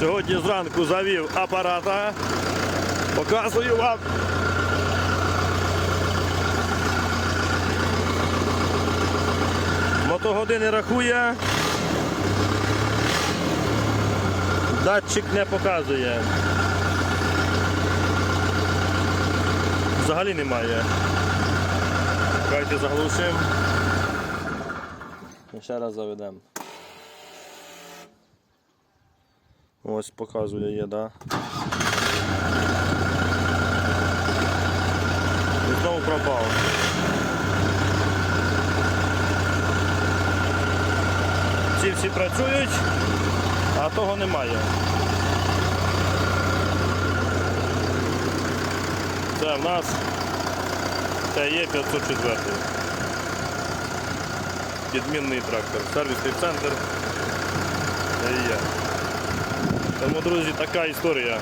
Сьогодні зранку завів апарата. Показую вам. Мотогодини рахує. Датчик не показує. Взагалі немає. Давайте заглушимо. Ще раз заведемо. Ось показує є, да. І знову пропав. Ці всі працюють, а того немає. Це в нас це є 504. Підмінний трактор. Сервісний центр. Це і є. Тому, друзі, така історія.